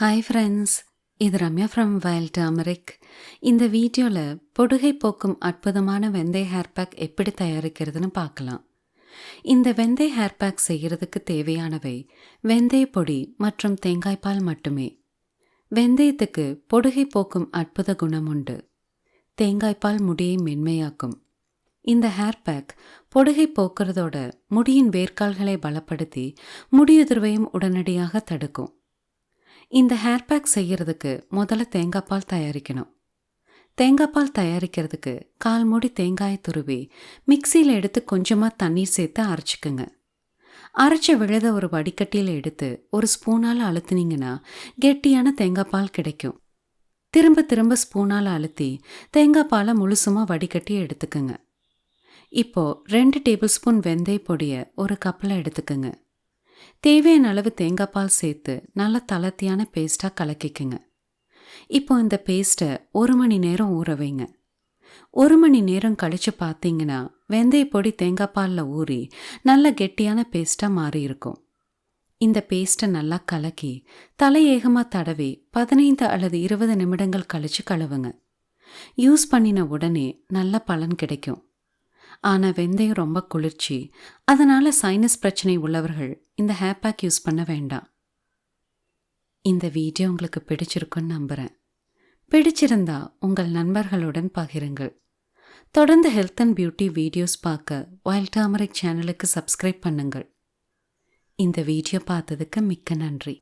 Hi friends இது Ramya from wild turmeric இந்த வீடியோவில் பொடுகை போக்கும் அற்புதமான வெந்தய ஹேர் பேக் எப்படி தயாரிக்கிறதுன்னு பார்க்கலாம். இந்த வெந்தய ஹேர் பேக் செய்கிறதுக்கு தேவையானவை வெந்தய பொடி மற்றும் தேங்காய்பால் மட்டுமே. வெந்தயத்துக்கு பொடுகை போக்கும் அற்புத குணம் உண்டு. தேங்காய்பால் முடியை மென்மையாக்கும். இந்த ஹேர் பேக் பொடுகை போக்குறதோட முடியின் வேர்க்கால்களை பலப்படுத்தி முடியுதிர்வையும் உடனடியாக தடுக்கும். இந்த ஹேர் பேக் செய்கிறதுக்கு முதல்ல தேங்காய் பால் தயாரிக்கணும். தேங்காய் பால் தயாரிக்கிறதுக்கு கால் மூடி தேங்காயை துருவி மிக்சியில் எடுத்து கொஞ்சமாக தண்ணீர் சேர்த்து அரைச்சிக்கோங்க. அரைச்ச விழுத ஒரு வடிகட்டியில் எடுத்து ஒரு ஸ்பூனால் அழுத்துனீங்கன்னா கெட்டியான தேங்காய் பால் கிடைக்கும். திரும்ப திரும்ப ஸ்பூனால் அழுத்தி தேங்காய் பாலை முழுசுமாக வடிகட்டி எடுத்துக்குங்க. இப்போது ரெண்டு டேபிள் ஸ்பூன் வெந்தய பொடியை ஒரு கப்பில் எடுத்துக்கோங்க. தேவையான அளவு தேங்காய் பால் சேர்த்து நல்லா தளர்த்தியான பேஸ்ட்டாக கலக்கிக்குங்க. இப்போ இந்த பேஸ்ட்டை ஒரு மணி நேரம் ஊற வைங்க. ஒரு மணி நேரம் கழித்து பார்த்தீங்கன்னா வெந்தய பொடி தேங்காய் பாலில் ஊறி நல்ல கெட்டியான பேஸ்ட்டாக மாறி இருக்கும் இந்த பேஸ்ட்டை நல்லா கலக்கி தலையேகமாக தடவி பதினைந்து அல்லது இருபது நிமிடங்கள் கழித்து கழுவுங்க. யூஸ் பண்ணின உடனே நல்ல பலன் கிடைக்கும். ஆனால் வெந்தயம் ரொம்ப குளிர்ச்சி. அதனால் சைனஸ் பிரச்சனை உள்ளவர்கள் இந்த ஹேர் பேக் யூஸ் பண்ண வேண்டாம். இந்த வீடியோ உங்களுக்கு பிடிச்சிருக்குன்னு நம்புகிறேன் பிடிச்சிருந்தா உங்கள் நண்பர்களுடன் பகிருங்கள். தொடர்ந்து ஹெல்த் அண்ட் பியூட்டி வீடியோஸ் பார்க்க வைல்ட் டாமரிக் சேனலுக்கு சப்ஸ்கிரைப் பண்ணுங்கள். இந்த வீடியோ பார்த்ததுக்கு மிக்க நன்றி.